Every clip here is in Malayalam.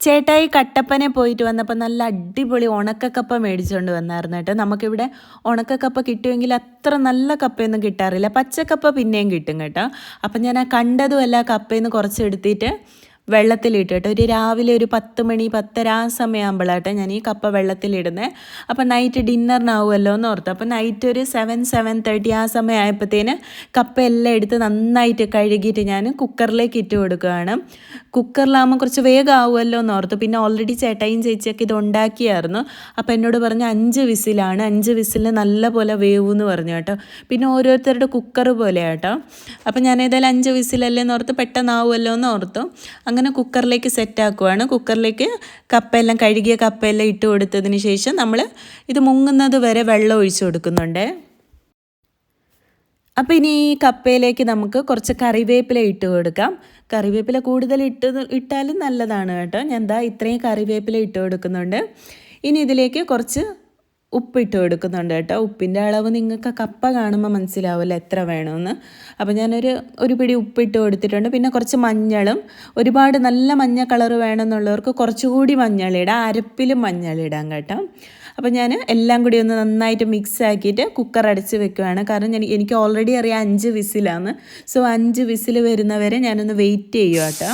ചേട്ടായി കട്ടപ്പനെ പോയിട്ട് വന്നപ്പോൾ നല്ല അടിപൊളി ഉണക്കക്കപ്പ മേടിച്ചുകൊണ്ട് വന്നായിരുന്നു കേട്ടോ. നമുക്കിവിടെ ഉണക്കക്കപ്പ കിട്ടുമെങ്കിൽ അത്ര നല്ല കപ്പയൊന്നും കിട്ടാറില്ല. പച്ചക്കപ്പ പിന്നെയും കിട്ടും കേട്ടോ. അപ്പം ഞാൻ ആ കണ്ടതുമല്ല കപ്പയിൽ നിന്ന് കുറച്ച് എടുത്തിട്ട് വെള്ളത്തിലിട്ടിട്ട് ഒരു രാവിലെ ഒരു പത്ത് മണി പത്തര ആ സമയമാകുമ്പോഴാട്ടെ ഞാൻ ഈ കപ്പ വെള്ളത്തിലിടുന്നത് അപ്പോൾ നൈറ്റ് ഡിന്നറിനാവുമല്ലോ എന്ന് ഓർത്തു. അപ്പോൾ നൈറ്റ് ഒരു സെവൻ സെവൻ തേർട്ടി ആ സമയമായപ്പോഴത്തേന് കപ്പ എല്ലാം എടുത്ത് നന്നായിട്ട് കഴുകിയിട്ട് ഞാൻ കുക്കറിലേക്ക് ഇട്ട് കൊടുക്കുകയാണ്. കുക്കറിലാകുമ്പോൾ കുറച്ച് വേഗം ആവുമല്ലോ എന്ന് ഓർത്തു. പിന്നെ ഓൾറെഡി ചേട്ടായും ചേച്ചിയൊക്കെ ഇത് ഉണ്ടാക്കിയായിരുന്നു അപ്പോൾ എന്നോട് പറഞ്ഞു അഞ്ച് വിസിലാണ് അഞ്ച് വിസിൽ നല്ല പോലെ വേവെന്ന് പറഞ്ഞു കേട്ടോ. പിന്നെ ഓരോരുത്തരുടെ കുക്കർ പോലെ കേട്ടോ അപ്പം ഞാൻ ഏതായാലും അഞ്ച് വിസിലല്ലേ എന്ന് ഓർത്ത് പെട്ടെന്നാവുമല്ലോ എന്ന് ഓർത്തു കുക്കറിലേക്ക് സെറ്റ് ആക്കുവാണ് കുക്കറിലേക്ക് കപ്പയെല്ലാം കഴുകിയ കപ്പയെല്ലാം ഇട്ട് കൊടുത്തതിന് ശേഷം നമ്മൾ ഇത് മുങ്ങുന്നത് വരെ വെള്ളം ഒഴിച്ചു കൊടുക്കുന്നുണ്ട്. അപ്പോൾ ഇനി ഈ കപ്പയിലേക്ക് നമുക്ക് കുറച്ച് കറിവേപ്പില ഇട്ട് കൊടുക്കാം. കറിവേപ്പില കൂടുതൽ ഇട്ട് ഇട്ടാലും നല്ലതാണ് കേട്ടോ. ഞാൻ എന്താ ഇത്രയും കറിവേപ്പില ഇട്ട് കൊടുക്കുന്നുണ്ട്. ഇനി ഇതിലേക്ക് കുറച്ച് ഉപ്പിട്ട് കൊടുക്കുന്നുണ്ട് കേട്ടോ. ഉപ്പിന്റെ അളവ് നിങ്ങൾക്ക് കപ്പ കാണുമ്പോൾ മനസ്സിലാവില്ല എത്ര വേണമെന്ന് അപ്പോൾ ഞാനൊരു ഒരു പിടി ഉപ്പിട്ട് കൊടുത്തിട്ടുണ്ട് പിന്നെ കുറച്ച് മഞ്ഞളും ഒരുപാട് നല്ല മഞ്ഞ കളർ വേണമെന്നുള്ളവർക്ക് കുറച്ചുകൂടി മഞ്ഞളിടാം. അരപ്പിലും മഞ്ഞളിടാം കേട്ടോ. അപ്പോൾ ഞാൻ എല്ലാം കൂടി ഒന്ന് നന്നായിട്ട് മിക്സ് ആക്കിയിട്ട് കുക്കർ അടച്ച് വെക്കുകയാണ് കാരണം ഞാൻ എനിക്ക് ഓൾറെഡി അറിയാം അഞ്ച് വിസിലാണ്. സോ അഞ്ച് വിസിൽ വരുന്നവരെ ഞാനൊന്ന് വെയിറ്റ് ചെയ്യുക കേട്ടോ.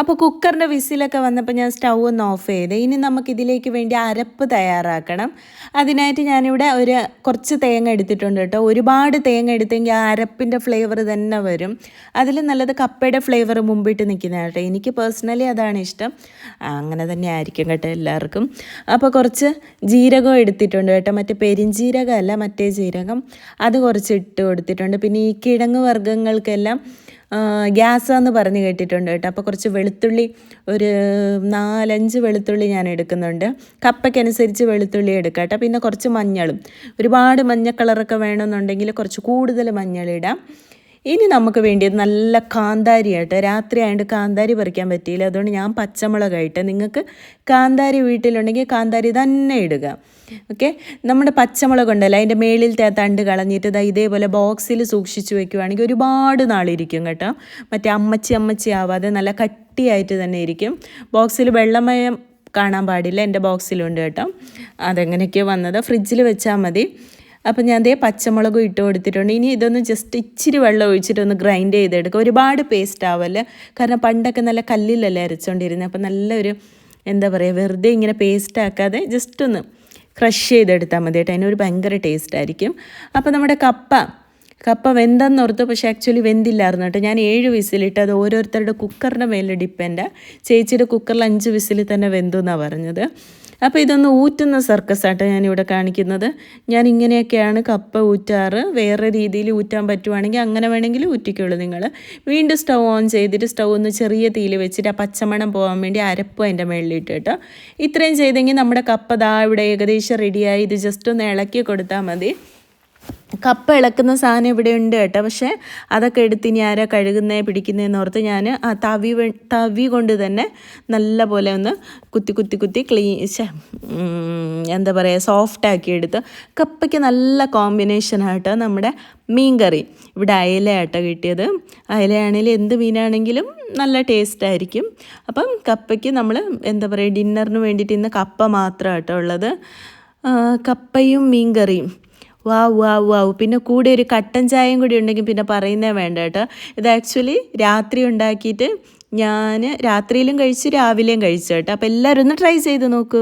അപ്പോൾ കുക്കറിന്റെ വിസിലൊക്കെ വന്നപ്പോൾ ഞാൻ സ്റ്റൗ ഒന്ന് ഓഫ് ചെയ്ത് ഇനി നമുക്ക് ഇതിലേക്ക് വേണ്ടി അരപ്പ് തയ്യാറാക്കണം. അതിനായിട്ട് ഞാനിവിടെ ഒരു കുറച്ച് തേങ്ങ എടുത്തിട്ടുണ്ട് കേട്ടോ. ഒരുപാട് തേങ്ങ എടുത്തെങ്കിൽ ആ അരപ്പിന്റെ ഫ്ലേവർ തന്നെ വരും. അതിൽ നല്ലത് കപ്പയുടെ ഫ്ലേവർ മുമ്പിട്ട് നിൽക്കുന്ന കേട്ടോ. എനിക്ക് പേഴ്സണലി അതാണ് ഇഷ്ടം. അങ്ങനെ തന്നെ ആയിരിക്കും കേട്ടോ എല്ലാവർക്കും. അപ്പോൾ കുറച്ച് ജീരകം എടുത്തിട്ടുണ്ട് കേട്ടോ. മറ്റേ പെരിഞ്ജീരകമല്ല മറ്റേ ജീരകം. അത് കുറച്ച് ഇട്ട് കൊടുത്തിട്ടുണ്ട്. പിന്നെ ഈ കിഴങ്ങ് വർഗങ്ങൾക്കെല്ലാം ഗ്യാസാന്ന് പറഞ്ഞ് കേട്ടിട്ടുണ്ട് കേട്ടോ. അപ്പോൾ കുറച്ച് വെളുത്തുള്ളി ഒരു നാലഞ്ച് വെളുത്തുള്ളി ഞാൻ എടുക്കുന്നുണ്ട്. കപ്പയ്ക്കനുസരിച്ച് വെളുത്തുള്ളി എടുക്കാം കേട്ടോ. പിന്നെ കുറച്ച് മഞ്ഞളും. ഒരുപാട് മഞ്ഞ കളറൊക്കെ വേണമെന്നുണ്ടെങ്കിൽ കുറച്ച് കൂടുതൽ മഞ്ഞളിടാം. ഇനി നമുക്ക് വേണ്ടിയത് നല്ല കാന്താരി ആയിട്ട് രാത്രി ആയതുകൊണ്ട് കാന്താരി പറിക്കാൻ പറ്റിയില്ല. അതുകൊണ്ട് ഞാൻ പച്ചമുളകായിട്ട് നിങ്ങൾക്ക് കാന്താരി വീട്ടിലുണ്ടെങ്കിൽ കാന്താരി തന്നെ ഇടുക. ഓക്കെ? നമ്മുടെ പച്ചമുളക് ഉണ്ടല്ലോ അതിന്റെ മേളിലത്തെ തണ്ട് കളഞ്ഞിട്ട് ഇതാ ഇതേപോലെ ബോക്സിൽ സൂക്ഷിച്ചു വെക്കുവാണെങ്കിൽ ഒരുപാട് നാളിരിക്കും കേട്ടോ. മറ്റേ അമ്മച്ചി അമ്മച്ചി ആവാതെ നല്ല കട്ടിയായിട്ട് തന്നെ ഇരിക്കും. ബോക്സിൽ വെള്ളമയം കാണാൻ പാടില്ല എന്റെ ബോക്സിലുണ്ട് കേട്ടോ. അതെങ്ങനെയൊക്കെയോ വന്നത് ഫ്രിഡ്ജിൽ വെച്ചാൽ മതി. അപ്പം ഞാൻ ദേ പച്ചമുളകും ഇട്ട് കൊടുത്തിട്ടുണ്ട്. ഇനി ഇതൊന്ന് ജസ്റ്റ് ഇച്ചിരി വെള്ളം ഒഴിച്ചിട്ട് ഒന്ന് ഗ്രൈൻഡ് ചെയ്തെടുക്കുക ഒരുപാട് പേസ്റ്റ് ആവല്ല? കാരണം പണ്ടൊക്കെ നല്ല കല്ലിലല്ലേ അരച്ചുകൊണ്ടിരുന്നത് അപ്പോൾ നല്ലൊരു എന്താ പറയുക വെറുതെ ഇങ്ങനെ പേസ്റ്റ് ആക്കാതെ ജസ്റ്റ് ഒന്ന് ക്രഷ് ചെയ്തെടുത്താൽ മതി കേട്ടോ. അതിനൊരു ഭയങ്കര ടേസ്റ്റ് ആയിരിക്കും. അപ്പോൾ നമ്മുടെ കപ്പ കപ്പ വെന്തെന്നോർത്തു പക്ഷേ ആക്ച്വലി വെന്തില്ലായിരുന്നു കേട്ടോ. ഞാൻ ഏഴ് വിസിലിട്ട് അത് ഓരോരുത്തരുടെ കുക്കറിന്റെ മേലെ ഡിപ്പെൻഡാണ് ചേച്ചിയുടെ കുക്കറിൽ അഞ്ച് വിസിൽ തന്നെ വെന്തു എന്നാണ് പറഞ്ഞത്. അപ്പോൾ ഇതൊന്ന് ഊറ്റുന്ന സർക്കസാട്ടോ ഞാനിവിടെ കാണിക്കുന്നത്. ഞാൻ ഇങ്ങനെയൊക്കെയാണ് കപ്പ ഊറ്റാറ്. വേറെ രീതിയിൽ ഊറ്റാൻ പറ്റുവാണെങ്കിൽ അങ്ങനെ വേണമെങ്കിൽ ഊറ്റിക്കുള്ളൂ നിങ്ങൾ വീണ്ടും സ്റ്റൗ ഓൺ ചെയ്തിട്ട് സ്റ്റൗ ഒന്ന് ചെറിയ തീയിൽ വെച്ചിട്ട് ആ പച്ചമണം പോകാൻ വേണ്ടി അരപ്പ് അതിന്റെ മേളിലിട്ട് കേട്ടോ. ഇത്രയും ചെയ്തെങ്കിൽ നമ്മുടെ കപ്പ ദാ ഇവിടെ ഏകദേശം റെഡിയായി ഇത് ജസ്റ്റ് ഒന്ന് ഇളക്കി കൊടുത്താൽ മതി. കപ്പ ഇളക്കുന്ന സാധനം ഇവിടെ ഉണ്ട് കേട്ടോ. പക്ഷേ അതൊക്കെ എടുത്ത് ഇനി ആരാ കഴുകുന്നേ പിടിക്കുന്നതെന്ന് ഓർത്ത് ഞാൻ ആ തവി തവി കൊണ്ട് തന്നെ നല്ല പോലെ ഒന്ന് കുത്തി കുത്തി കുത്തി ക്ലീൻ എന്താ പറയുക സോഫ്റ്റ് ആക്കി എടുത്ത് കപ്പയ്ക്ക് നല്ല കോമ്പിനേഷനായിട്ട് നമ്മുടെ മീൻ കറി. ഇവിടെ അയലയാട്ടോ കിട്ടിയത്. അയലയാണെങ്കിലും എന്ത് മീനാണെങ്കിലും നല്ല ടേസ്റ്റ് ആയിരിക്കും. അപ്പം കപ്പയ്ക്ക് നമ്മൾ എന്താ പറയുക ഡിന്നറിന് വേണ്ടിയിട്ട് ഇന്ന് കപ്പ മാത്രമാട്ടോ ഉള്ളത്. കപ്പയും മീൻ കറിയും. വാവ് വാ വാ പിന്നെ കൂടെ ഒരു കട്ടൻ ചായയും കൂടി ഉണ്ടെങ്കിൽ പിന്നെ പറയുന്നേ വേണ്ട കേട്ടോ. ഇത് ആക്ച്വലി രാത്രി ഉണ്ടാക്കിയിട്ട് ഞാൻ രാത്രിയിലും കഴിച്ചു രാവിലെയും കഴിച്ചു കേട്ടോ. അപ്പോൾ എല്ലാവരും ഒന്ന് ട്രൈ ചെയ്ത് നോക്കൂ.